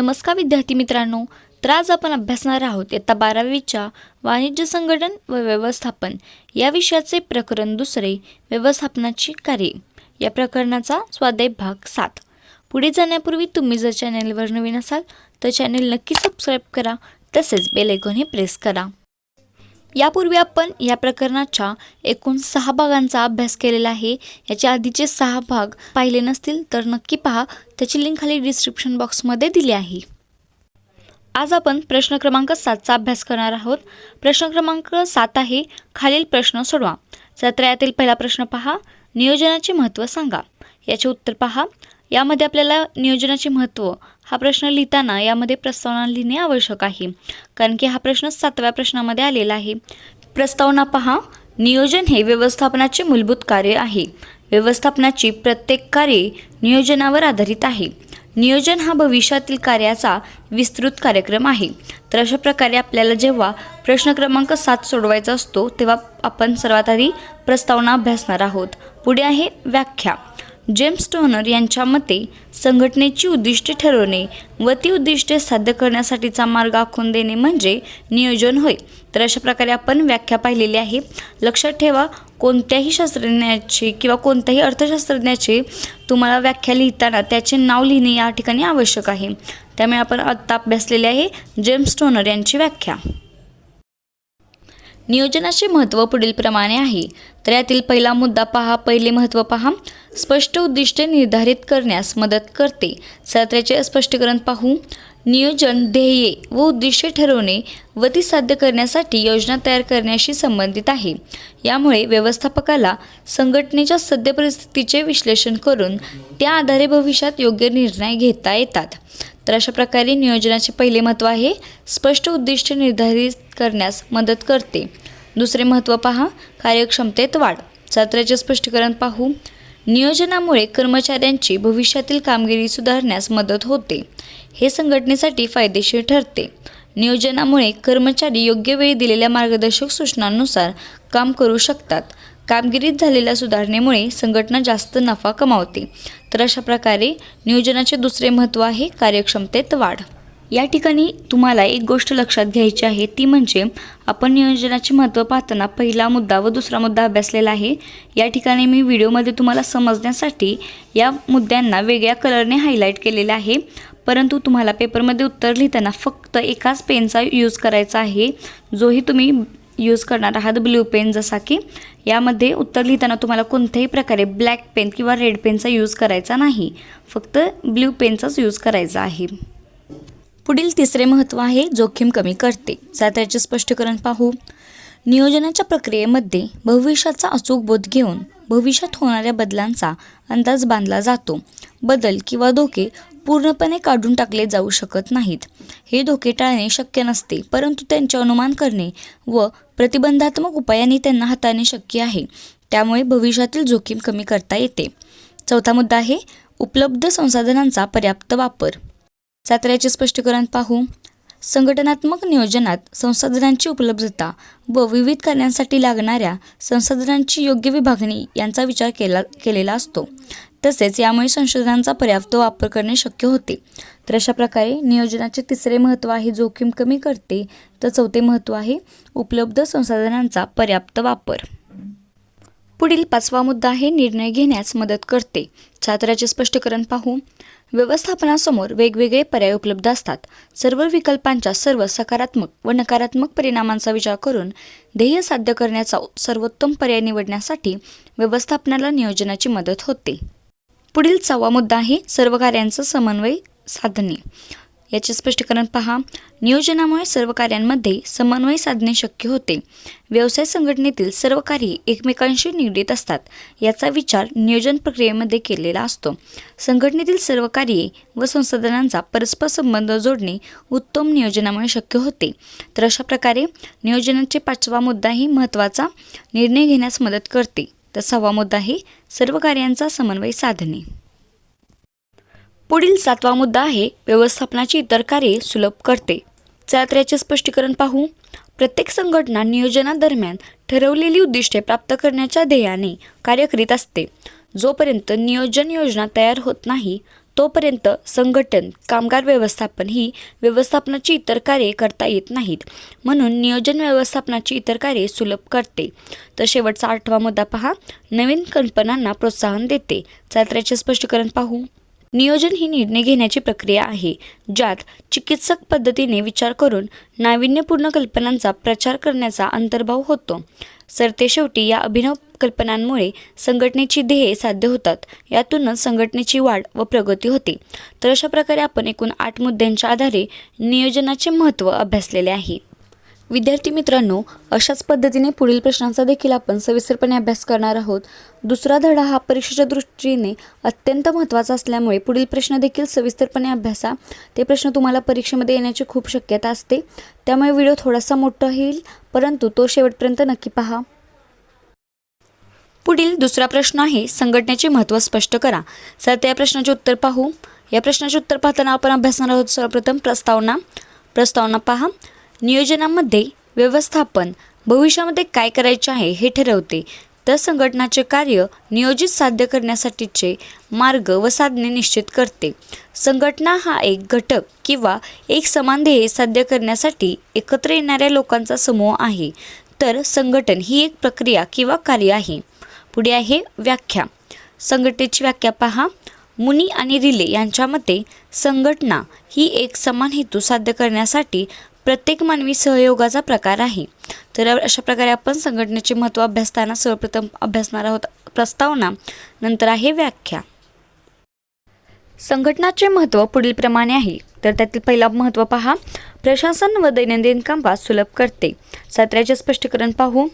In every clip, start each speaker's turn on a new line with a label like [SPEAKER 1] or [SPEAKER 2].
[SPEAKER 1] नमस्कार विद्यार्थी मित्रांनो तर आज आपण अभ्यासणार आहोत इयत्ता बारावीच्या वाणिज्य संघटन व व्यवस्थापन या विषयाचे प्रकरण दुसरे व्यवस्थापनाची कार्ये. या प्रकरणाचा स्वाध्याय भाग सात. पुढे जाण्यापूर्वी तुम्ही जर चॅनेलवर नवीन असाल तर चॅनेल नक्की सबस्क्राईब करा तसेच बेलेकॉन हे प्रेस करा. यापूर्वी आपण या प्रकरणाच्या एकूण सहा भागांचा अभ्यास केलेला आहे. याचे आधीचे सहा भाग पाहिले नसतील तर नक्की पहा. त्याची लिंक खाली डिस्क्रिप्शन बॉक्समध्ये दिली आहे. आज आपण प्रश्न क्रमांक सातचा अभ्यास करणार आहोत. प्रश्न क्रमांक सात आहे खालील प्रश्न सोडवा. सतरा यातील पहिला प्रश्न पहा. नियोजनाचे महत्त्व सांगा. याचे उत्तर पहा. यामध्ये आपल्याला नियोजनाचे महत्त्व हा प्रश्न लिहिताना यामध्ये प्रस्तावना लिहिणे आवश्यक आहे. कारण की हा प्रश्न सातव्या प्रश्नामध्ये आलेला आहे. प्रस्तावना पहा नियोजन हे व्यवस्थापनाचे मूलभूत कार्य आहे. व्यवस्थापनाची प्रत्येक कार्ये नियोजनावर आधारित आहे. नियोजन हा भविष्यातील कार्याचा विस्तृत कार्यक्रम आहे. तर अशा प्रकारे आपल्याला जेव्हा प्रश्न क्रमांक सात सोडवायचा असतो तेव्हा आपण सर्वात आधी प्रस्तावना अभ्यासणार आहोत. पुढे आहे व्याख्या. जेम्स टोनर यांच्या मते संघटनेची उद्दिष्टे ठरवणे व ती उद्दिष्टे साध्य करण्यासाठीचा मार्ग आखून देणे म्हणजे नियोजन होय. तर अशा प्रकारे आपण व्याख्या पाहिलेली आहे. लक्षात ठेवा कोणत्याही शास्त्रज्ञाची किंवा कोणत्याही अर्थशास्त्रज्ञाची तुम्हाला व्याख्या लिहिताना त्याचे नाव लिहिणे या ठिकाणी आवश्यक आहे. त्यामुळे आपण आत्ता अभ्यासलेले आहे जेम्स टोनर यांची व्याख्या. नियोजनाचे महत्त्व पुढीलप्रमाणे आहे. तर यातील पहिला मुद्दा पहा. पहिले महत्त्व पहा. स्पष्ट उद्दिष्टे निर्धारित करण्यास मदत करते. सत्राचे स्पष्टीकरण पाहू. नियोजन ध्येये व उद्दिष्टे ठरवणे व ती साध्य करण्यासाठी योजना तयार करण्याशी संबंधित आहे. यामुळे व्यवस्थापकाला संघटनेच्या सद्य परिस्थितीचे विश्लेषण करून त्या आधारे भविष्यात योग्य निर्णय घेता येतात. तर अशा प्रकारे नियोजनाचे पहिले महत्त्व आहे. स्पष्ट उद्दिष्ट निर्धारित करण्यास मदत करते. दुसरे महत्त्व पहा. कार्यक्षमतेत वाढ. सत्राचे स्पष्टीकरण पाहू. नियोजनामुळे कर्मचाऱ्यांची भविष्यातील कामगिरी सुधारण्यास मदत होते. हे संघटनेसाठी फायदेशीर ठरते. नियोजनामुळे कर्मचारी योग्य वेळी दिलेल्या मार्गदर्शक सूचनांनुसार काम करू शकतात. कामगिरीत झालेल्या सुधारणेमुळे संघटना जास्त नफा कमावते. तर अशा प्रकारे नियोजनाचे दुसरे महत्त्व आहे कार्यक्षमतेत वाढ. या ठिकाणी तुम्हाला एक गोष्ट लक्षात घ्यायची आहे ती म्हणजे आपण नियोजनाचे महत्त्व पाहताना पहिला मुद्दा व दुसरा मुद्दा अभ्यासलेला आहे. या ठिकाणी मी व्हिडिओमध्ये तुम्हाला समजण्यासाठी या मुद्द्यांना वेगळ्या कलरने हायलाईट केलेले आहे. परंतु तुम्हाला पेपरमध्ये उत्तर लिहिताना फक्त एकाच पेनचा यूज करायचा आहे जोही तुम्ही यूज करणार आहात ब्ल्यू पेन जसा की. यामध्ये उत्तर लिहिताना तुम्हाला कोणत्याही प्रकारे ब्लॅक पेन किंवा रेड पेनचा यूज करायचा नाही. फक्त ब्ल्यू पेनचाच यूज करायचा आहे. पुढील तिसरे महत्त्व आहे जोखीम कमी करते. त्याचे स्पष्टीकरण पाहू. नियोजनाच्या प्रक्रियेमध्ये भविष्याचा अचूक बोध घेऊन भविष्यात होणाऱ्या बदलांचा अंदाज बांधला जातो. बदल किंवा धोके पूर्णपणे काढून टाकले जाऊ शकत नाहीत. हे धोके टाळणे शक्य नसते परंतु त्यांचे अनुमान करणे व प्रतिबंधात्मक उपायांनी त्यांना हाताळणे शक्य आहे. त्यामुळे भविष्यातील जोखीम कमी करता येते. चौथा मुद्दा आहे उपलब्ध संसाधनांचा पर्याप्त वापर. साताऱ्याचे स्पष्टीकरण पाहू. संघटनात्मक नियोजनात संसाधनांची उपलब्धता व विविध कार्यांसाठी लागणाऱ्या संसाधनांची योग्य विभागणी यांचा विचार केला केलेला असतो. तसेच यामुळे संशोधनांचा पर्याप्त वापर करणे शक्य होते. तर अशा प्रकारे नियोजनाचे तिसरे महत्त्व आहे जोखीम कमी करते. तर चौथे महत्त्व आहे उपलब्ध संसाधनांचा पर्याप्त वापर. पुढील पाचवा मुद्दा आहे निर्णय घेण्यास मदत करते. छात्राचे स्पष्टीकरण पाहू. व्यवस्थापनासमोर वेगवेगळे पर्याय उपलब्ध असतात. सर्व विकल्पांच्या सर्व सकारात्मक व नकारात्मक परिणामांचा विचार करून ध्येय साध्य करण्याचा सर्वोत्तम पर्याय निवडण्यासाठी व्यवस्थापनाला नियोजनाची मदत होते. पुढील सहावा मुद्दा आहे सर्व कार्यांचं समन्वय साधणे. याचे स्पष्टीकरण पहा. नियोजनामुळे सर्व कार्यांमध्ये समन्वय साधणे शक्य होते. व्यवसाय संघटनेतील सर्व कार्ये एकमेकांशी निगडीत असतात. याचा विचार नियोजन प्रक्रियेमध्ये केलेला असतो. संघटनेतील सर्व कार्ये व संसाधनांचा परस्पर संबंध जोडणे उत्तम नियोजनामुळे शक्य होते. तर अशा प्रकारे नियोजनाचे पाचवा मुद्दाही महत्त्वाचा निर्णय घेण्यास मदत करते. तर सहावा मुद्दा आहे सर्व कार्यांचा समन्वय साधणे. पुढील सातवा मुद्दा आहे व्यवस्थापनाची इतर कार्ये सुलभ करते. चात्र्याचे स्पष्टीकरण पाहू. प्रत्येक संघटना नियोजनादरम्यान ठरवलेली उद्दिष्टे प्राप्त करण्याच्या ध्येयाने कार्य करीत असते. जोपर्यंत नियोजन योजना तयार होत नाही तोपर्यंत संघटन कामगार व्यवस्थापन ही व्यवस्थापनाची इतर कार्ये करता येत नाहीत. म्हणून नियोजन व्यवस्थापनाची इतर कार्ये सुलभ करते. तर शेवटचा आठवा मुद्दा पहा. नवीन कल्पनांना प्रोत्साहन देते. चात्र्याचे स्पष्टीकरण पाहू. नियोजन ही निर्णय घेण्याची प्रक्रिया आहे ज्यात चिकित्सक पद्धतीने विचार करून नाविन्यपूर्ण कल्पनांचा प्रचार करण्याचा अंतर्भाव होतो. सरते शेवटी या अभिनव कल्पनांमुळे संघटनेची ध्येये साध्य होतात यातूनच संघटनेची वाढ व प्रगती होते. तर अशा प्रकारे आपण एकूण आठ मुद्द्यांच्या आधारे नियोजनाचे महत्त्व अभ्यासलेले आहे. विद्यार्थी मित्रांनो अशाच पद्धतीने पुढील प्रश्नांचा देखील आपण सविस्तरपणे अभ्यास करणार आहोत. दुसरा धडा हा परीक्षेच्या दृष्टीने अत्यंत महत्त्वाचा असल्यामुळे पुढील प्रश्न देखील सविस्तरपणे अभ्यासा. ते प्रश्न तुम्हाला परीक्षेमध्ये येण्याची खूप शक्यता असते. त्यामुळे व्हिडिओ थोडासा मोठा होईल परंतु तो शेवटपर्यंत नक्की पहा. पुढील दुसरा प्रश्न आहे संघटनेचे महत्त्व स्पष्ट करा. सर त्या प्रश्नाचे उत्तर पाहू. या प्रश्नाचे उत्तर पाहताना आपण अभ्यासणार आहोत सर्वप्रथम प्रस्तावना. प्रस्तावना पहा. नियोजनामध्ये व्यवस्थापन भविष्यामध्ये काय करायचे आहे हे ठरवते. तर संघटनाचे कार्य नियोजित साध्य करण्यासाठीचे मार्ग व साधने निश्चित करते. संघटना हा एक घटक किंवा एक समान ध्येय साध्य करण्यासाठी एकत्र येणाऱ्या लोकांचा समूह आहे. तर संघटन ही एक प्रक्रिया किंवा कार्य आहे. पुढे आहे व्याख्या. संघटनेची व्याख्या पहा. मुनी आणि रिले यांच्या मते संघटना ही एक समान हेतू साध्य करण्यासाठी प्रत्येक मानवी सहयोगाचा प्रकार आहे. तर अशा प्रकारे आपण संघटनेचे महत्त्व अभ्यासताना सर्वप्रथम अभ्यासणार आहोत प्रस्तावना. नंतर आहे व्याख्या. संघटनाचे महत्त्व पुढीलप्रमाणे आहे. तर त्यातील पहिला महत्त्व पहा. प्रशासन व दैनंदिन कामकाज सुलभ करते. सत्राचे स्पष्टीकरण पाहू.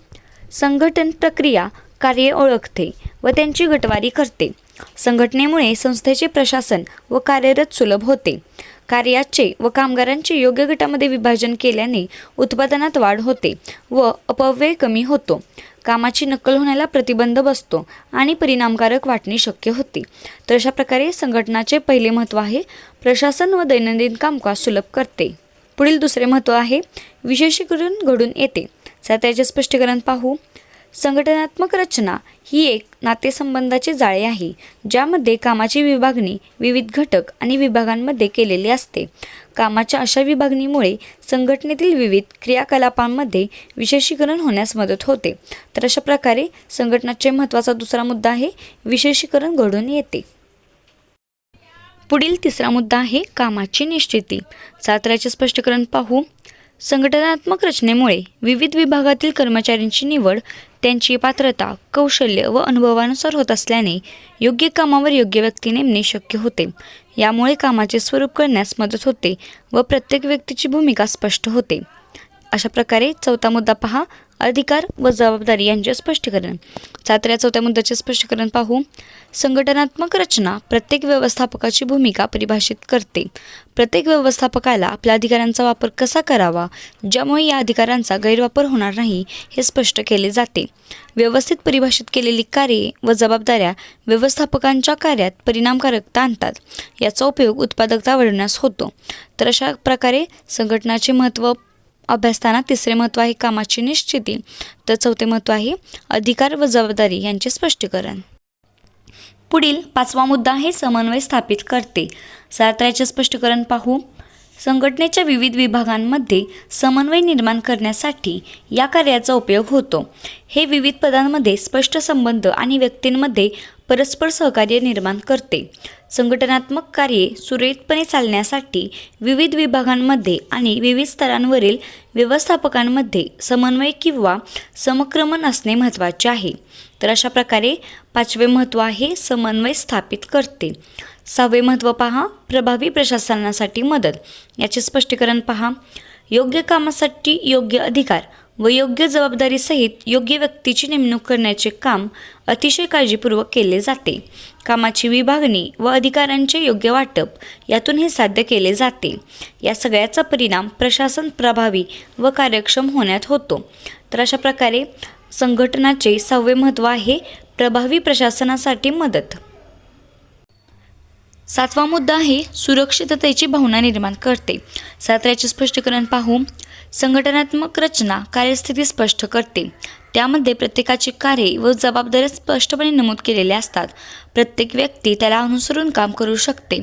[SPEAKER 1] संघटन प्रक्रिया कार्ये ओळखते व त्यांची गटवारी करते. संघटनेमुळे संस्थेचे प्रशासन व कार्यरत सुलभ होते. कार्याचे व कामगारांचे योग्य गटामध्ये विभाजन केल्याने उत्पादनात वाढ होते व अपव्यय कमी होतो. कामाची नक्कल होण्याला प्रतिबंध बसतो आणि परिणामकारक वाटणे शक्य होते. तर अशा प्रकारे संघटनाचे पहिले महत्त्व आहे प्रशासन व दैनंदिन कामकाज सुलभ करते. पुढील दुसरे महत्त्व आहे विशेषीकरण घडून येते. त्याचे स्पष्टीकरण पाहू. संघटनात्मक रचना ही एक नातेसंबंधाचे जाळे आहे ज्यामध्ये कामाची विभागणी विविध घटक आणि विभागांमध्ये केलेली असते. कामाच्या अशा विभागणीमुळे संघटनेतील विविध क्रियाकलापांमध्ये विशेषीकरण होण्यास मदत होते. तर अशा प्रकारे संघटनाचे महत्त्वाचा दुसरा मुद्दा आहे विशेषीकरण घडून येते. पुढील तिसरा मुद्दा आहे कामाची निश्चिती. चात्र्याचे स्पष्टीकरण पाहू. संघटनात्मक रचनेमुळे विविध विभागातील कर्मचाऱ्यांची निवड त्यांची पात्रता कौशल्य व अनुभवानुसार होत असल्याने योग्य कामावर योग्य व्यक्ती नेमणे शक्य होते. यामुळे कामाचे स्वरूप करण्यास मदत होते व प्रत्येक व्यक्तीची भूमिका स्पष्ट होते. अशा प्रकारे चौथा मुद्दा पहा अधिकार व जबाबदारी यांचे स्पष्टीकरण. सातऱ्या चौथ्या मुद्द्याचे स्पष्टीकरण पाहू. संघटनात्मक रचना प्रत्येक व्यवस्थापकाची भूमिका परिभाषित करते. प्रत्येक व्यवस्थापकाला आपल्या अधिकारांचा वापर कसा करावा ज्यामुळे या अधिकारांचा गैरवापर होणार नाही हे स्पष्ट केले जाते. व्यवस्थित परिभाषित केलेली कार्ये व जबाबदाऱ्या व्यवस्थापकांच्या कार्यात परिणामकारकता आणतात. याचा उपयोग उत्पादकता वाढवण्यास होतो. तर अशा प्रकारे संघटनाचे महत्त्व अभ्यासताना तिसरे महत्त्व आहे कामाची निश्चिती. तर चौथे महत्त्व आहे अधिकार व जबाबदारी यांचे स्पष्टीकरण. पुढील पाचवा मुद्दा आहे समन्वय स्थापित करते. साताऱ्याचे स्पष्टीकरण पाहू. संघटनेच्या विविध विभागांमध्ये समन्वय निर्माण करण्यासाठी या कार्याचा उपयोग होतो. हे विविध पदांमध्ये स्पष्ट संबंध आणि व्यक्तींमध्ये परस्पर सहकार्य निर्माण करते. संघटनात्मक कार्ये सुरळीतपणे चालण्यासाठी विविध विभागांमध्ये आणि विविध स्तरांवरील व्यवस्थापकांमध्ये समन्वय किंवा समक्रमण असणे महत्त्वाचे आहे. तर अशा प्रकारे पाचवे महत्त्व आहे समन्वय स्थापित करते. सहावे महत्त्व पहा प्रभावी प्रशासनासाठी मदत. याचे स्पष्टीकरण पहा. योग्य कामासाठी योग्य अधिकार. व योग्य जबाबदारीसहित योग्य व्यक्तीची नेमणूक करण्याचे काम अतिशय काळजीपूर्वक केले जाते. कामाची विभागणी व अधिकारांचे योग्य वाटप यातून हे साध्य केले जाते. या सगळ्याचा परिणाम प्रशासन प्रभावी व कार्यक्षम होण्यात होतो. तर अशा प्रकारे संघटनाचे सहावे महत्त्व आहे प्रभावी प्रशासनासाठी मदत. सातवा मुद्दा आहे सुरक्षिततेची भावना निर्माण करते. सातऱ्याचे स्पष्टीकरण पाहू संघटनात्मक रचना कार्यस्थिती स्पष्ट करते. त्यामध्ये प्रत्येकाची कार्ये व जबाबदाऱ्या स्पष्टपणे नमूद केलेल्या असतात. प्रत्येक व्यक्ती त्याला अनुसरून काम करू शकते.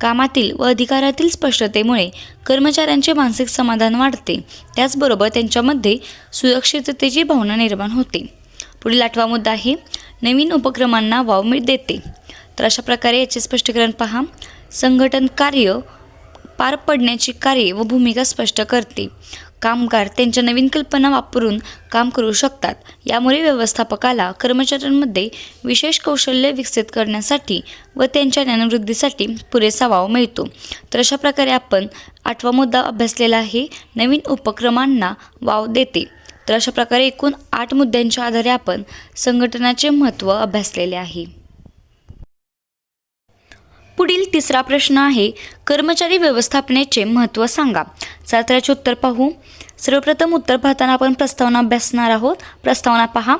[SPEAKER 1] कामातील व अधिकारातील स्पष्टतेमुळे कर्मचाऱ्यांचे मानसिक समाधान वाढते. त्याचबरोबर त्यांच्यामध्ये सुरक्षिततेची भावना निर्माण होते. पुढील आठवा मुद्दा आहे नवीन उपक्रमांना वाव मिळ देते तर अशा प्रकारे याचे स्पष्टीकरण पहा. संघटन कार्य पार पडण्याची कार्ये व भूमिका स्पष्ट करते. कामगार त्यांच्या नवीन कल्पना वापरून काम करू शकतात. यामुळे व्यवस्थापकाला कर्मचाऱ्यांमध्ये विशेष कौशल्य विकसित करण्यासाठी व त्यांच्या ज्ञानवृद्धीसाठी पुरेसा वाव मिळतो. तर अशा प्रकारे आपण आठवा मुद्दा अभ्यासलेला आहे नवीन उपक्रमांना वाव देते. तर अशा प्रकारे एकूण आठ मुद्द्यांच्या आधारे आपण संघटनाचे महत्त्व अभ्यासलेले आहे. पुढील तिसरा प्रश्न आहे कर्मचारी व्यवस्थापनेचे महत्त्व सांगा. सत्राचे उत्तर पाहू. सर्वप्रथम उत्तर पाहताना आपण प्रस्तावना अभ्यासणार आहोत. प्रस्तावना पहा.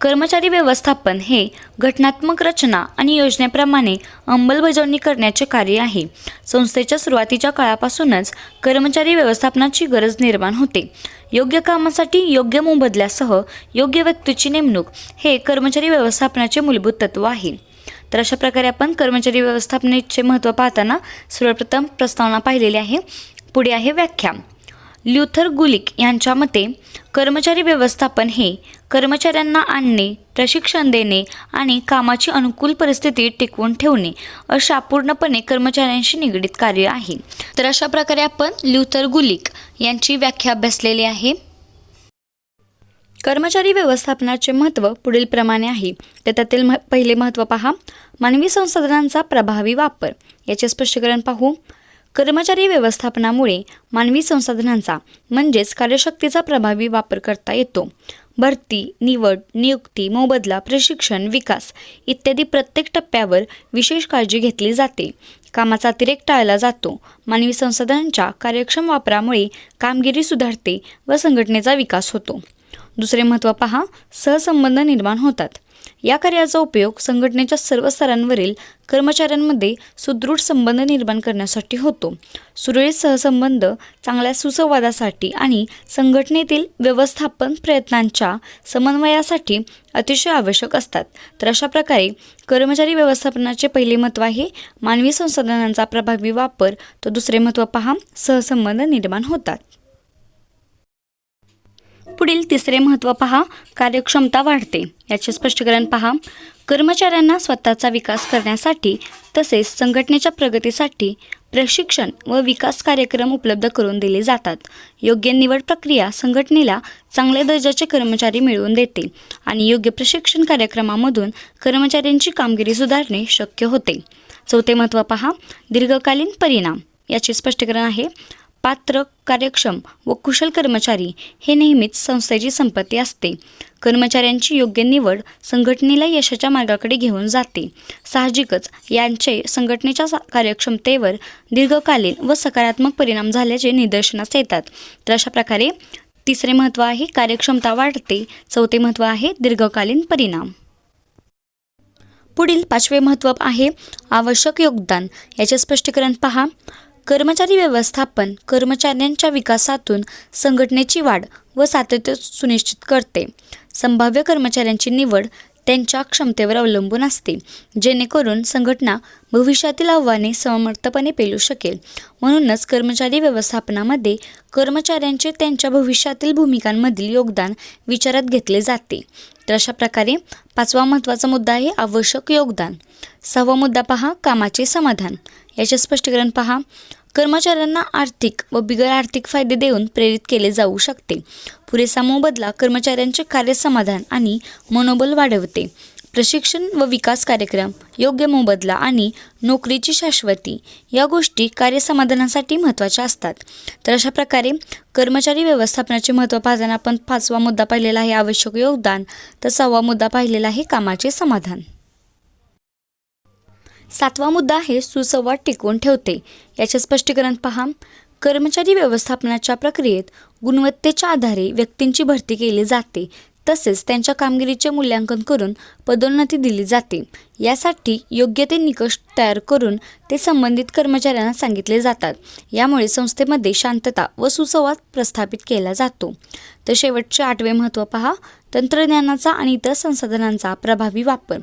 [SPEAKER 1] कर्मचारी व्यवस्थापन हे घटनात्मक रचना आणि योजनेप्रमाणे अंमलबजावणी करण्याचे कार्य आहे. संस्थेच्या सुरुवातीच्या काळापासूनच कर्मचारी व्यवस्थापनाची गरज निर्माण होते. योग्य कामासाठी योग्य मोबदल्यासह योग्य व्यक्तीची नेमणूक हे कर्मचारी व्यवस्थापनाचे मूलभूत तत्व आहे. तर अशा प्रकारे आपण कर्मचारी व्यवस्थापनेचे महत्त्व पाहताना सर्वप्रथम प्रस्तावना पाहिलेली आहे. पुढे आहे व्याख्या. ल्युथर गुलिक यांच्या मते कर्मचारी व्यवस्थापन हे कर्मचाऱ्यांना आणणे प्रशिक्षण देणे आणि कामाची अनुकूल परिस्थिती टिकवून ठेवणे अशा पूर्णपणे कर्मचाऱ्यांशी निगडीत कार्य आहे. तर अशा प्रकारे आपण ल्युथर गुलिक यांची व्याख्या अभ्यासलेली आहे. कर्मचारी व्यवस्थापनाचे महत्त्व पुढील प्रमाणे आहे. तर त्यातील मह पहिले महत्त्व पहा. मानवी संसाधनांचा प्रभावी वापर. याचे स्पष्टीकरण पाहू. कर्मचारी व्यवस्थापनामुळे मानवी संसाधनांचा म्हणजेच कार्यशक्तीचा प्रभावी वापर करता येतो. भरती निवड नियुक्ती मोबदला प्रशिक्षण विकास इत्यादी प्रत्येक टप्प्यावर विशेष काळजी घेतली जाते. कामाचा अतिरेक टाळला जातो. मानवी संसाधनांच्या कार्यक्षम वापरामुळे कामगिरी सुधारते व संघटनेचा विकास होतो. दुसरे महत्त्व पहा. सहसंबंध निर्माण होतात. या कार्याचा उपयोग संघटनेच्या सर्व स्तरांवरील कर्मचाऱ्यांमध्ये सुदृढ संबंध निर्माण करण्यासाठी होतो. सुरळीत सहसंबंध चांगल्या सुसंवादासाठी आणि संघटनेतील व्यवस्थापन प्रयत्नांच्या समन्वयासाठी अतिशय आवश्यक असतात. तर अशा प्रकारे कर्मचारी व्यवस्थापनाचे पहिले महत्त्व आहे. मानवी संसाधनांचा प्रभावी वापर तर दुसरे महत्त्व पहा. सहसंबंध निर्माण होतात. पुढील तिसरे महत्त्व पहा. कार्यक्षमता वाढते. याचे स्पष्टीकरण पहा. कर्मचाऱ्यांना स्वतःचा विकास करण्यासाठी तसेच संघटनेच्या प्रगतीसाठी प्रशिक्षण व विकास कार्यक्रम उपलब्ध करून दिले जातात. योग्य निवड प्रक्रिया संघटनेला चांगल्या दर्जाचे कर्मचारी मिळवून देते आणि योग्य प्रशिक्षण कार्यक्रमामधून कर्मचाऱ्यांची कामगिरी सुधारणे शक्य होते. चौथे महत्त्व पहा. दीर्घकालीन परिणाम. याचे स्पष्टीकरण आहे. पात्र कार्यक्षम व कुशल कर्मचारी हे नेहमीच संस्थेची संपत्ती असते. कर्मचाऱ्यांची योग्य निवड संघटनेला यशाच्या मार्गाकडे घेऊन जाते. साहजिकच यांचे संघटनेच्या कार्यक्षमतेवर दीर्घकालीन व सकारात्मक परिणाम झाल्याचे निदर्शनास येतात. तर अशा प्रकारे तिसरे महत्त्व आहे कार्यक्षमता वाढते चौथे महत्त्व आहे दीर्घकालीन परिणाम. पुढील पाचवे महत्त्व आहे आवश्यक योगदान. याचे स्पष्टीकरण पहा. कर्मचारी व्यवस्थापन कर्मचाऱ्यांच्या विकासातून संघटनेची वाढ व सातत्य सुनिश्चित करते. संभाव्य कर्मचाऱ्यांची निवड त्यांच्या क्षमतेवर अवलंबून असते जेणेकरून संघटना भविष्यातील आव्हाने समर्थपणे पेलू शकेल. म्हणूनच कर्मचारी व्यवस्थापनामध्ये कर्मचाऱ्यांचे त्यांच्या भविष्यातील भूमिकांमधील योगदान विचारात घेतले जाते. तर अशा प्रकारे पाचवा महत्त्वाचा मुद्दा आहे आवश्यक योगदान. सहावा मुद्दा पहा कामाचे समाधान. याचे स्पष्टीकरण पहा. कर्मचाऱ्यांना आर्थिक व बिगर आर्थिक फायदे देऊन प्रेरित केले जाऊ शकते. पुरेसा मोबदला कर्मचाऱ्यांचे कार्यसमाधान आणि मनोबल वाढवते. प्रशिक्षण व विकास कार्यक्रम योग्य मोबदला आणि नोकरीची शाश्वती या गोष्टी कार्यसमाधानासाठी महत्त्वाच्या असतात. तर अशा प्रकारे कर्मचारी व्यवस्थापनाचे महत्त्व पाहताना आपण पाचवा मुद्दा पाहिलेला आहे आवश्यक योगदान. तर सहावा मुद्दा पाहिलेला आहे कामाचे समाधान. सातवा मुद्दा आहे सुसंवाद टिकवून ठेवते. याचे स्पष्टीकरण पहा. कर्मचारी व्यवस्थापनाच्या प्रक्रियेत गुणवत्तेच्या आधारे व्यक्तींची भरती केली जाते. तसेच त्यांच्या कामगिरीचे मूल्यांकन करून पदोन्नती दिली जाते. यासाठी योग्य ते निकष तयार करून ते संबंधित कर्मचाऱ्यांना सांगितले जातात. यामुळे संस्थेमध्ये शांतता व सुसंवाद प्रस्थापित केला जातो. तर शेवटचे आठवे महत्त्व पहा. तंत्रज्ञानाचा आणि इतर संसाधनांचा प्रभावी वापर.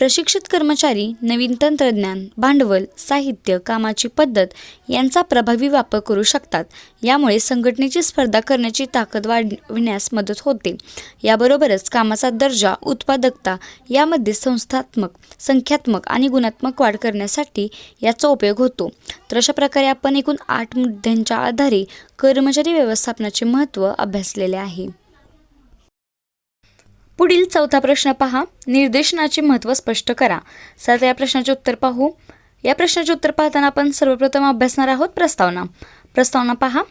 [SPEAKER 1] प्रशिक्षित कर्मचारी नवीन तंत्रज्ञान भांडवल साहित्य कामाची पद्धत यांचा प्रभावी वापर करू शकतात. यामुळे संघटनेची स्पर्धा करण्याची ताकद वाढविण्यास मदत होते. याबरोबरच कामाचा दर्जा उत्पादकता यामध्ये संस्थात्मक संख्यात्मक आणि गुणात्मक वाढ करण्यासाठी याचा उपयोग होतो. तर अशा प्रकारे आपण एकूण आठ मुद्द्यांच्या आधारे कर्मचारी व्यवस्थापनाचे महत्त्व अभ्यासलेले आहे. पुढील चौथा प्रश्न पहा. निर्देशनाचे महत्त्व स्पष्ट करा. सात या प्रश्नाचे उत्तर पाहू. या प्रश्नाचे उत्तर पाहताना आपण सर्वप्रथम अभ्यासणार आहोत प्रस्तावना. प्रस्तावना पहा.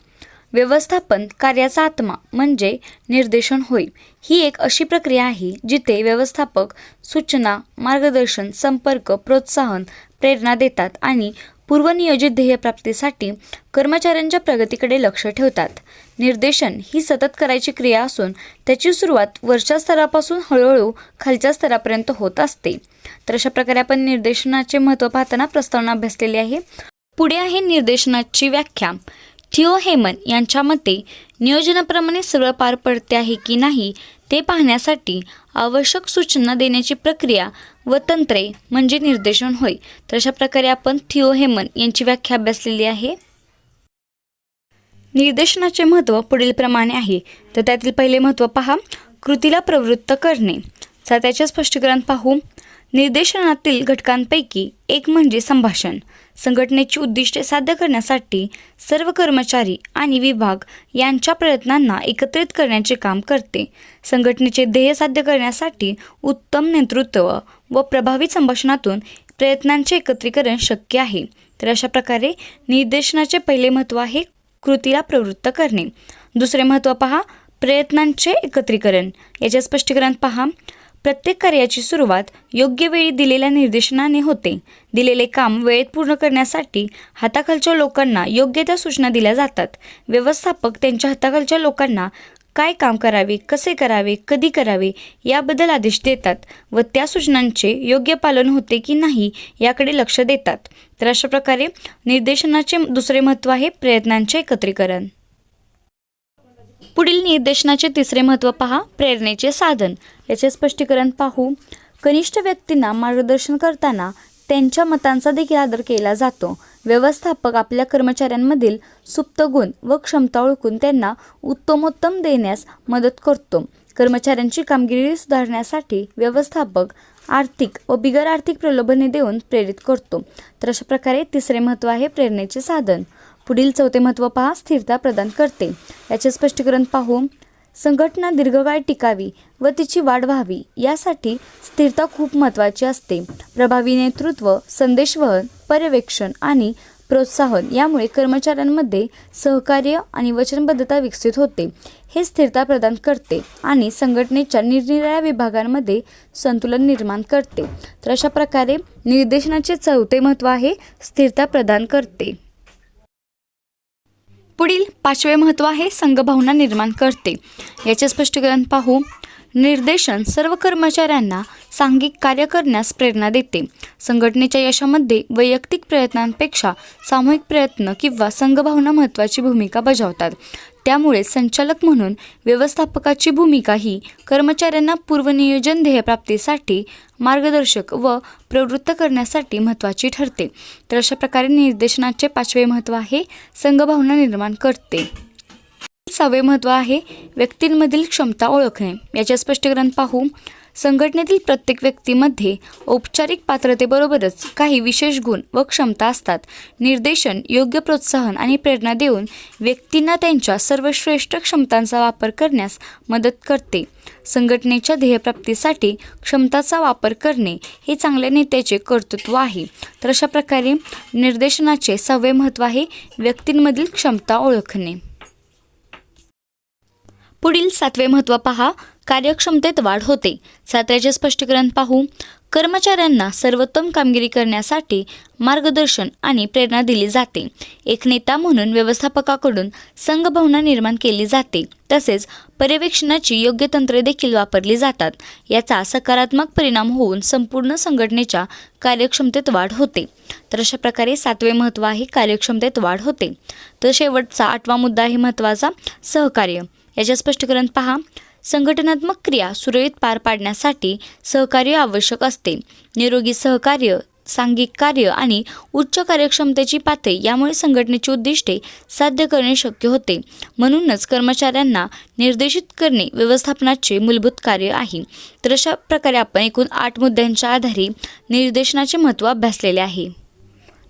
[SPEAKER 1] व्यवस्थापन कार्याचा आत्मा म्हणजे निर्देशन होय. ही एक अशी प्रक्रिया आहे जिथे व्यवस्थापक सूचना मार्गदर्शन संपर्क प्रोत्साहन प्रेरणा देतात आणि पूर्वनियोजित ध्येयप्राप्तीसाठी कर्मचाऱ्यांच्या प्रगतीकडे लक्ष ठेवतात. निर्देशन ही सतत करायची क्रिया असून त्याची सुरुवात वरच्या स्तरापासून हळूहळू खालच्या स्तरापर्यंत होत असते. तर अशा प्रकारे आपण निर्देशनाचे महत्त्व पाहताना प्रस्तावना अभ्यासलेली आहे. पुढे आहे निर्देशनाची व्याख्या. थिओ हेमन यांच्या मते नियोजनाप्रमाणे सगळं पार पडते आहे की नाही ते पाहण्यासाठी आवश्यक सूचना देण्याची प्रक्रिया व तंत्रे म्हणजे निर्देशन होय. तर अशा प्रकारे आपण थिओ हेमन यांची व्याख्या अभ्यासलेली आहे. निर्देशनाचे महत्त्व पुढील प्रमाणे आहे. तर त्यातील पहिले महत्त्व पहा. कृतीला प्रवृत्त करणे. तर त्याचे स्पष्टीकरण पाहू. निर्देशनातील घटकांपैकी एक म्हणजे संभाषण. संघटनेची उद्दिष्टे साध्य करण्यासाठी सर्व कर्मचारी आणि विभाग यांच्या प्रयत्नांना एकत्रित करण्याचे काम करते. संघटनेचे ध्येय साध्य करण्यासाठी उत्तम नेतृत्व व प्रभावी संभाषणातून प्रयत्नांचे एकत्रीकरण शक्य आहे. तर अशा प्रकारे निर्देशनाचे पहिले महत्त्व आहे कृतीला प्रवृत्त करणे. दुसरे महत्त्व पहा प्रयत्नांचे एकत्रीकरण. याचे स्पष्टीकरण पहा. प्रत्येक कार्याची सुरुवात योग्य वेळी दिलेल्या निर्देशनाने होते. दिलेले काम वेळेत पूर्ण करण्यासाठी हाताखालच्या लोकांना योग्य त्या सूचना दिल्या जातात. व्यवस्थापक त्यांच्या हाताखालच्या लोकांना काय काम करावे कसे करावे कधी करावे याबद्दल आदेश देतात व त्या सूचनांचे योग्य पालन होते की नाही याकडे लक्ष देतात. तर अशा प्रकारे निर्देशनाचे दुसरे महत्त्व आहे प्रयत्नांचे एकत्रीकरण. पुढील निर्देशनाचे तिसरे महत्त्व पहा प्रेरणेचे साधन. याचे स्पष्टीकरण पाहू. कनिष्ठ व्यक्तींना मार्गदर्शन करताना त्यांच्या मतांचा देखील आदर केला जातो. व्यवस्थापक आपल्या कर्मचाऱ्यांमधील सुप्त गुण व क्षमता ओळखून त्यांना उत्तमोत्तम देण्यास मदत करतो. कर्मचाऱ्यांची कामगिरी सुधारण्यासाठी व्यवस्थापक आर्थिक व बिगर आर्थिक प्रलोभने देऊन प्रेरित करतो. तर अशा प्रकारे तिसरे महत्त्व आहे प्रेरणेचे साधन. पुढील चौथे महत्त्व पहा स्थिरता प्रदान करते. याचे स्पष्टीकरण पाहू. संघटना दीर्घकाळ टिकावी व तिची वाढ व्हावी यासाठी स्थिरता खूप महत्त्वाची असते. प्रभावी नेतृत्व संदेशवहन पर्यवेक्षण आणि प्रोत्साहन यामुळे कर्मचाऱ्यांमध्ये सहकार्य आणि वचनबद्धता विकसित होते. हे स्थिरता प्रदान करते आणि संघटनेच्या निरनिराळ्या विभागांमध्ये संतुलन निर्माण करते. तर अशा प्रकारे निर्देशनाचे चौथे महत्त्व आहे स्थिरता प्रदान करते. पुढील पाचवे महत्त्व आहे संघभावना निर्माण करते. याचे स्पष्टीकरण पाहू. निर्देशन सर्व कर्मचाऱ्यांना सांघिक कार्य करण्यास प्रेरणा देते. संघटनेच्या यशामध्ये वैयक्तिक प्रयत्नांपेक्षा सामूहिक प्रयत्न किंवा संघभावना महत्त्वाची भूमिका बजावतात. त्यामुळे संचालक म्हणून व्यवस्थापकाची भूमिका ही कर्मचाऱ्यांना पूर्वनियोजन ध्येयप्राप्तीसाठी मार्गदर्शक व प्रवृत्त करण्यासाठी महत्त्वाची ठरते. तर अशा प्रकारे निर्देशनाचे पाचवे महत्त्व आहे संघभावना निर्माण करते. सहावे महत्त्व आहे. व्यक्तींमधील क्षमता ओळखणे. याचे स्पष्टीकरण पाहू संघटनेतील प्रत्येक व्यक्तीमध्ये औपचारिक पात्रतेबरोबरच काही विशेष गुण व क्षमता असतात. निर्देशन योग्य प्रोत्साहन आणि प्रेरणा देऊन व्यक्तींना त्यांच्या सर्वश्रेष्ठ क्षमतांचा वापर करण्यास मदत करते. संघटनेच्या ध्येयप्राप्तीसाठी क्षमताचा वापर करणे हे चांगल्या नेत्याचे कर्तृत्व आहे. तर अशा प्रकारे निर्देशनाचे सहावे महत्त्व आहे. व्यक्तींमधील क्षमता ओळखणे. पुढील सातवे महत्त्व पहा. कार्यक्षमतेत वाढ होते. सातव्याचे स्पष्टीकरण पाहू. कर्मचाऱ्यांना सर्वोत्तम कामगिरी करण्यासाठी मार्गदर्शन आणि प्रेरणा दिली जाते. एक नेता म्हणून व्यवस्थापकाकडून संघभावना निर्माण केली जाते. तसेच पर्यवेक्षणाची योग्य तंत्रे देखील वापरली जातात. याचा सकारात्मक परिणाम होऊन संपूर्ण संघटनेच्या कार्यक्षमतेत वाढ होते. तर अशा प्रकारे सातवे महत्त्व आहे कार्यक्षमतेत वाढ होते. तर शेवटचा आठवा मुद्दा आहे महत्त्वाचा सहकार्य. याचे स्पष्टीकरण पहा. संघटनात्मक क्रिया सुरळीत पार पाडण्यासाठी सहकार्य आवश्यक असते. निरोगी सहकार्य सांघिक कार्य आणि उच्च कार्यक्षमतेची पातळी यामुळे संघटनेची उद्दिष्टे साध्य करणे शक्य होते. म्हणूनच कर्मचाऱ्यांना निर्देशित करणे व्यवस्थापनाचे मूलभूत कार्य आहे. तर अशा प्रकारे आपण एकूण आठ मुद्द्यांच्या आधारे निर्देशनाचे महत्त्व अभ्यासलेले आहे.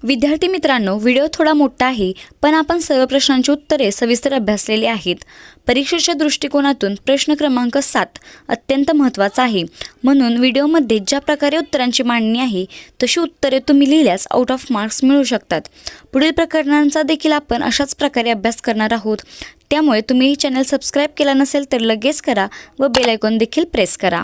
[SPEAKER 1] विद्यार्थी मित्रांनो व्हिडिओ थोडा मोठा आहे पण आपण सर्व प्रश्नांची उत्तरे सविस्तर अभ्यासलेली आहेत. परीक्षेच्या दृष्टिकोनातून प्रश्न क्रमांक सात अत्यंत महत्त्वाचा आहे. म्हणून व्हिडिओमध्ये ज्या प्रकारे उत्तरांची मांडणी आहे तशी उत्तरे तुम्ही लिहिल्यास आउट ऑफ मार्क्स मिळू शकतात. पुढील प्रकरणांचा देखील आपण अशाच प्रकारे अभ्यास करणार आहोत. त्यामुळे तुम्ही ही चॅनल सबस्क्राईब केला नसेल तर लगेच करा व बेलायकॉन देखील प्रेस करा.